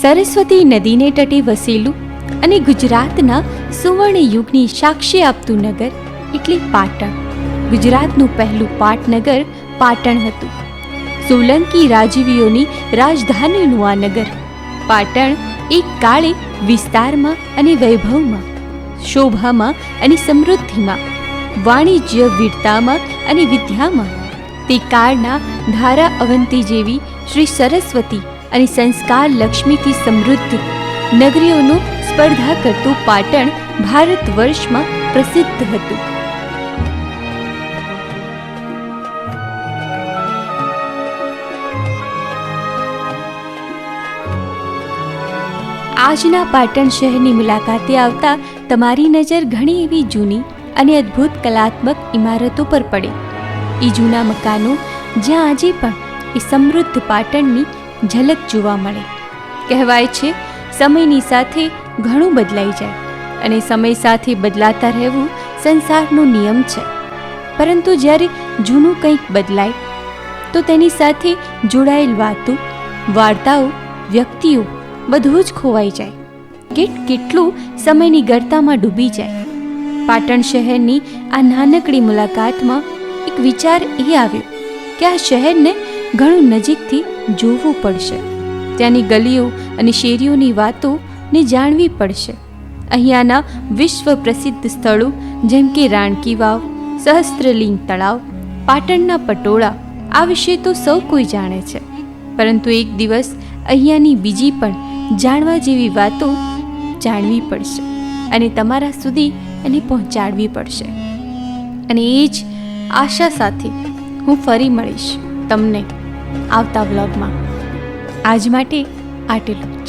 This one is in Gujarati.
સરસ્વતી નદીને તટે વસેલું અને ગુજરાતના સુવર્ણ યુગની સાક્ષી આપતું નગર એટલે પાટણ. ગુજરાતનું પહેલું પાટનગર પાટણ હતું. સોલંકી રાજવીઓની રાજધાનીનું આ નગર. પાટણ એક કાળે વિસ્તારમાં અને વૈભવમાં, શોભામાં અને સમૃદ્ધિમાં, વાણિજ્ય વીરતામાં અને વિદ્યામાં. તે કાળના ધારા અવંતી જેવી શ્રી સરસ્વતી અને સંસ્કાર લક્ષ્મીથી સમૃદ્ધ નગરીઓનો સ્પર્ધા કરતું પાટણ ભારત વર્ષમાં પ્રસિદ્ધ હતું. આજના પાટણ શહેરની મુલાકાતે આવતા તમારી નજર ઘણી એવી જૂની અને અદ્ભુત કલાત્મક ઇમારતો પર પડે. એ જૂના મકાનો જ્યાં આજે પણ એ સમૃદ્ધ પાટણની ઝલક જોવા મળે. કહેવાય છે, સમયની સાથે ઘણું બદલાઈ જાય અને સમય સાથે બદલાતા રહેવું સંસારનો નિયમ છે. પરંતુ જ્યારે જૂનું કંઈક બદલાય, તો તેની સાથે જોડાયેલ વાતો, વાર્તાઓ, વ્યક્તિઓ બધું જ ખોવાઈ જાય. કેટ કેટલું સમયની ગળતામાં ડૂબી જાય. પાટણ શહેરની આ નાનકડી મુલાકાતમાં એક વિચાર એ આવ્યો કે આ શહેરને ઘણું નજીકથી જોવું પડશે. ત્યાંની ગલીઓ અને શેરીઓની વાતોને જાણવી પડશે. અહીંયાના વિશ્વ પ્રસિદ્ધ સ્થળો જેમ કે રાણકી વાવ, સહસ્ત્રલિંગ તળાવ, પાટણના પટોળા, આ વિશે તો સૌ કોઈ જાણે છે. પરંતુ એક દિવસ અહીંયાની બીજી પણ જાણવા જેવી વાતો જાણવી પડશે અને તમારા સુધી એને પહોંચાડવી પડશે. અને એ જ આશા સાથે હું ફરી મળીશ તમને આવતા વ્લોગમાં. આજ માટે આટલું જ.